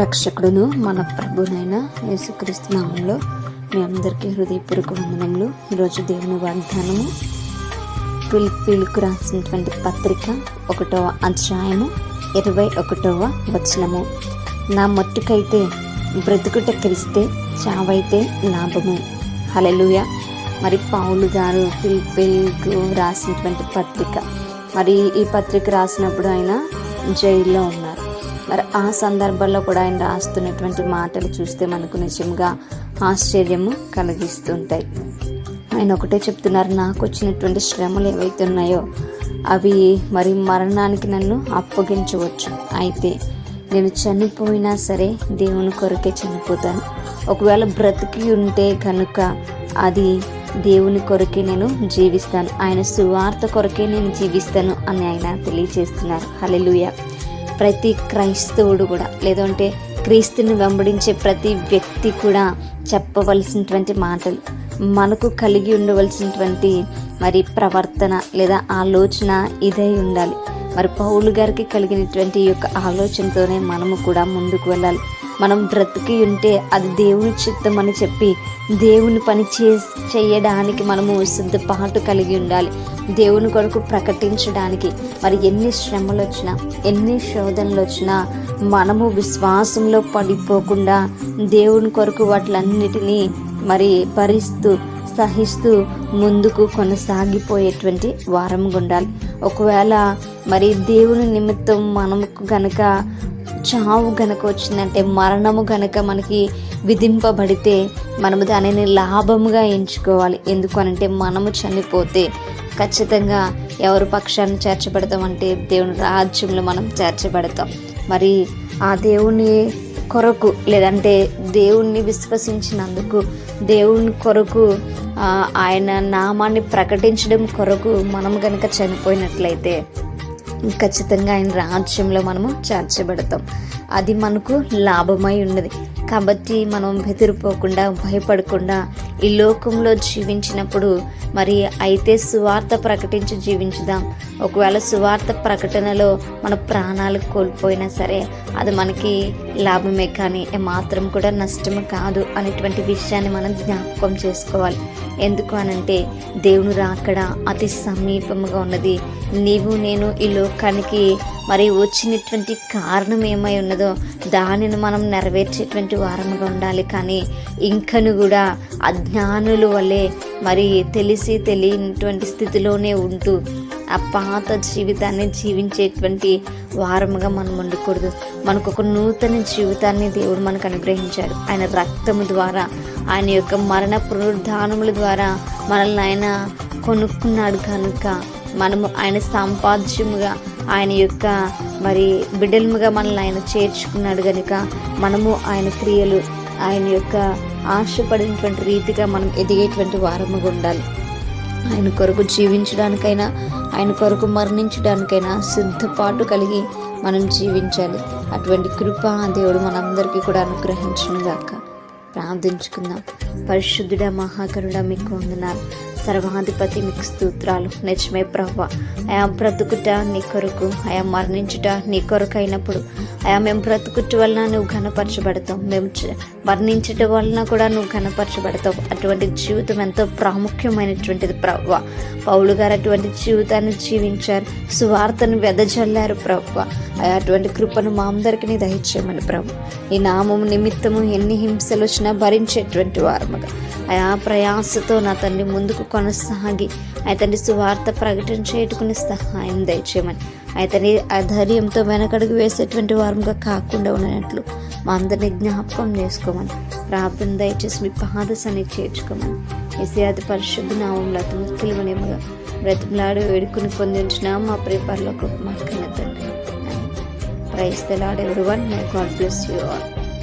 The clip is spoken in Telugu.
రక్షకుడును మన ప్రభునైన యేసుక్రీస్తు నామంలో మీ అందరికీ హృదయపూర్వక వందనములు. ఈరోజు దేవుని వాగ్దానము పిలుపులకు రాసినటువంటి పత్రిక ఒకటవ అధ్యాయము ఇరవై ఒకటవ వచనము. నా మట్టుకైతే బ్రతుకుట క్రిస్తే చావైతే లాభము. హలలుయ మరి పావులు గారు పిలుపులకు రాసినటువంటి పత్రిక. మరి ఈ పత్రిక రాసినప్పుడు ఆయన జైల్లో ఉన్నారు. మరి ఆ సందర్భంలో కూడా ఆయన రాస్తున్నటువంటి మాటలు చూస్తే మనకు నిజంగా ఆశ్చర్యము కలిగిస్తుంటాయి. ఆయన ఒకటే చెప్తున్నారు నాకు వచ్చినటువంటి శ్రమలు ఏవైతే ఉన్నాయో అవి మరి మరణానికి నన్ను అప్పగించవచ్చు. అయితే నేను చనిపోయినా సరే దేవుని కొరకే చనిపోతాను. ఒకవేళ బ్రతికి ఉంటే కనుక అది దేవుని కొరకే నేను జీవిస్తాను. ఆయన సువార్త కొరకే నేను జీవిస్తాను అని ఆయన తెలియజేస్తున్నారు. హలెలుయా ప్రతి క్రైస్తవుడు కూడా లేదంటే క్రీస్తుని వెంబడించే ప్రతి వ్యక్తి కూడా చెప్పవలసినటువంటి మాటలు మనకు కలిగి ఉండవలసినటువంటి మరి ప్రవర్తన లేదా ఆలోచన ఇదే ఉండాలి. మరి పౌలు గారికి కలిగినటువంటి ఈ యొక్క ఆలోచనతోనే మనము కూడా ముందుకు వెళ్ళాలి. మనం బ్రతికి ఉంటే అది దేవుని చిత్తం అని చెప్పి దేవుని పని చే చేయడానికి మనము సిద్ధపాటు కలిగి ఉండాలి. దేవుని కొరకు ప్రకటించడానికి మరి ఎన్ని శ్రమలు వచ్చినా ఎన్ని శోధనలు వచ్చినా మనము విశ్వాసంలో పడిపోకుండా దేవుని కొరకు వాటిలన్నిటినీ మరి భరిస్తూ సహిస్తూ ముందుకు కొనసాగిపోయేటువంటి వారంగా ఉండాలి. ఒకవేళ మరి దేవుని నిమిత్తం మనకు గనక చావు గనక వచ్చిందంటే మరణము గనక మనకి విధింపబడితే మనము దానిని లాభముగా ఎంచుకోవాలి. ఎందుకు అనంటే మనము చనిపోతే ఖచ్చితంగా ఎవరు పక్షాన్ని చేర్చబడతామంటే దేవుని రాజ్యంలో మనం చేర్చబడతాం. మరి ఆ దేవుని కొరకు లేదంటే దేవుణ్ణి విశ్వసించినందుకు దేవుని కొరకు ఆయన నామాన్ని ప్రకటించడం కొరకు మనం కనుక చనిపోయినట్లయితే ఖచ్చితంగా ఆయన రాజ్యంలో మనము చేర్చబడతాం. అది మనకు లాభమై ఉన్నది. కాబట్టి మనం బెదిరిపోకుండా భయపడకుండా ఈ లోకంలో జీవించినప్పుడు మరి అయితే సువార్త ప్రకటించి జీవించుదాం. ఒకవేళ సువార్త ప్రకటనలో మన ప్రాణాలు కోల్పోయినా సరే అది మనకి లాభమే కానీ మాత్రం కూడా నష్టం కాదు అనేటువంటి విషయాన్ని మనం జ్ఞాపకం చేసుకోవాలి. ఎందుకు అనంటే దేవుని రాకడ అతి సమీపముగా ఉన్నది. నీవు నేను ఈ లోకానికి మరి వచ్చినటువంటి కారణం ఏమై ఉన్నదో దానిని మనం నెరవేర్చేటువంటి వారముగా ఉండాలి. కానీ ఇంకను కూడా అజ్ఞానుల వలె మరి తెలిసి తెలియనటువంటి స్థితిలోనే ఉంటూ ఆ పాత జీవితాన్ని జీవించేటువంటి వారముగా మనం ఉండకూడదు. మనకు ఒక నూతన జీవితాన్ని దేవుడు మనకు అనుగ్రహించాడు. ఆయన రక్తము ద్వారా ఆయన యొక్క మరణ పునరుద్ధానముల ద్వారా మనల్ని ఆయన కొనుక్కున్నాడు కనుక మనము ఆయన సంపాద్యముగా ఆయన యొక్క మరి బిడ్డలముగా మనల్ని ఆయన చేర్చుకున్నాడు కనుక మనము ఆయన క్రియలు ఆయన యొక్క ఆశపడినటువంటి రీతిగా మనం ఎదిగేటువంటి వారముగా ఉండాలి. ఆయన కొరకు జీవించడానికైనా ఆయన కొరకు మరణించడానికైనా సిద్ధపాటు కలిగి మనం జీవించాలి. అటువంటి కృప దేవుడు మనందరికీ కూడా అనుగ్రహించను గాక ప్రార్థించుకుందాం. పరిశుద్ధుడ మహాకరుడ మీకు వందనాలు. సర్వాధిపతి మీకు స్తోత్రాలు. నిజమే ప్రవ్వ. ఆయా బ్రతుకుట నీ కొరకు ఆయా మరణించుట నీ కొరకు అయినప్పుడు ఆయా మేము బ్రతుకుట వలన నువ్వు ఘనపరచబడతావు. మేము మరణించట వలన కూడా నువ్వు ఘనపరచబడతావు. అటువంటి జీవితం ఎంతో ప్రాముఖ్యమైనటువంటిది ప్రవ్వ. పౌలు గారు అటువంటి జీవితాన్ని జీవించారు. సువార్తను వెదజల్లారు ప్రవ్వ. అటువంటి కృపను మా అందరికీ దయచేయమని ప్రభు ఈ నామం నిమిత్తము ఎన్ని హింసలు వచ్చినా భరించేటువంటి వారముగా. ఆ ప్రయాసతో నా తండ్రి ముందుకు కొనసాగి అతని సువార్త ప్రకటించేటుకుని సహాయం దయచేయమని. అతని అధైర్యంతో వెనకడుగు వేసేటువంటి వారంగా కాకుండా ఉన్నట్లు మా అందరిని జ్ఞాపకం చేసుకోమని. ప్రార్థన దయచేసి మీ పాద సన్ని చేర్చుకోమని. ఎసియాది పరిశుద్ధ నామంలో అతను పిలువనేముగా బ్రతిమలాడు వేడుకుని పొందించిన మా ప్రేపర్లకు మా కన్న తండ్రి praise the every one my God bless you all.